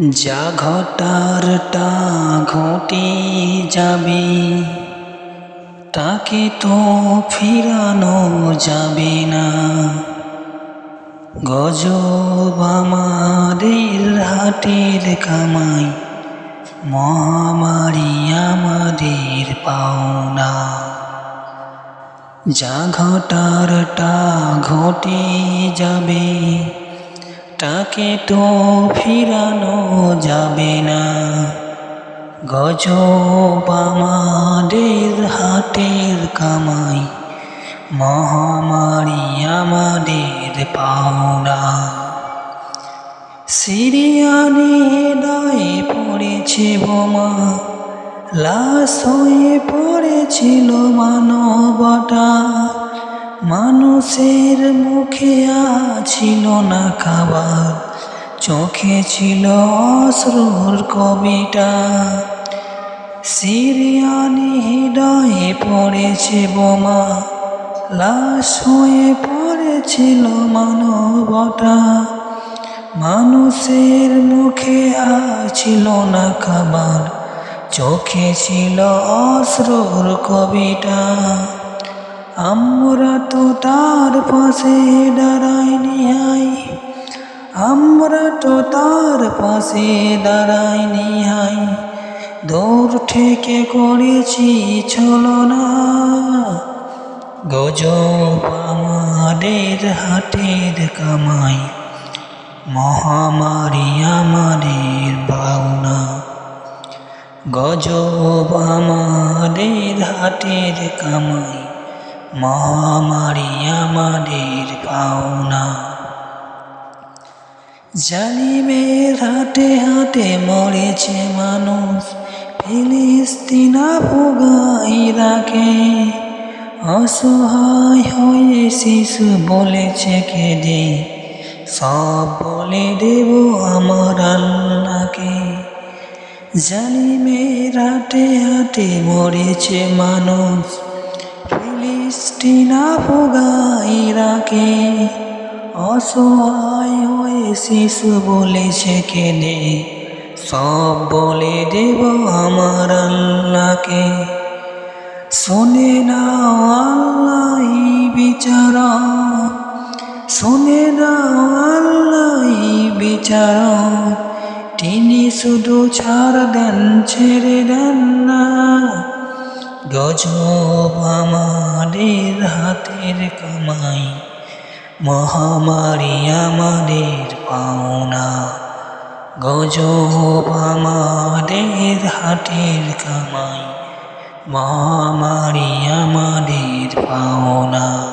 যা ঘটার তা ঘটে যাবে, তাকে তো ফিরানো যাবে না। গজব আমাদের হাটের কামাই, মহামারী আমাদের পাওনা। যা ঘটার তা ঘটে যাবে তাকে তো ফিরানো যাবে না। গজব আমাদের হাটের কামাই, মহামারী আমাদের পাওনা। সিরিয়ানি দায়ে পড়েছে বোমা, লাশ হয়ে পড়েছিল মানবতা। মানুষের মুখে ছিল না খাবার, চোখে ছিল অশ্রুর কবিতা। সিরিয়ানি হৃদয়ে পড়েছে বোমা, লাশ হয়ে পড়েছিল মানবতা। মানুষের মুখে ছিল না খাবার, চোখে ছিল অশ্রুর কবিতা। আমরা তো তার পাশে দাঁড়াই নিহাই। আমরা তো তার পাশে দাঁড়াই নিহাই। দূর থেকে করেছি ছলনা গজব আমাদের হাতের কামাই। মহামারী আমাদের বাউনা গজব আমাদের হাতের কামাই। মহামারী আমাদের পাওনা। জালিমের হাটে হাটে মরেছে মানুষ, ফিলিস্তিনা ভোগাই রাখে। অসহায় হয়ে শিশু বলেছে কেঁদে, সব বলে দেব আমার আল্লাহকে। জালিমের হাটে হাটে মরেছে মানুষ ফিলিস্তিনা ভোগাই রাখে অসহায় হয়ে শিশু বলেছে কেনে। সব বলে দেব আমার আল্লাহকে। শোনে না আল্লাহ বিচার। শোনে না আল্লাহ বিচার। তিনি শুধু ছাড় দেন, ছেড়ে দেন না। গজব আমাদের হাতের কামাই মহামারী আমাদের পাওনা। গজব আমাদের হাতের কামাই মহামারী আমাদের পাওনা।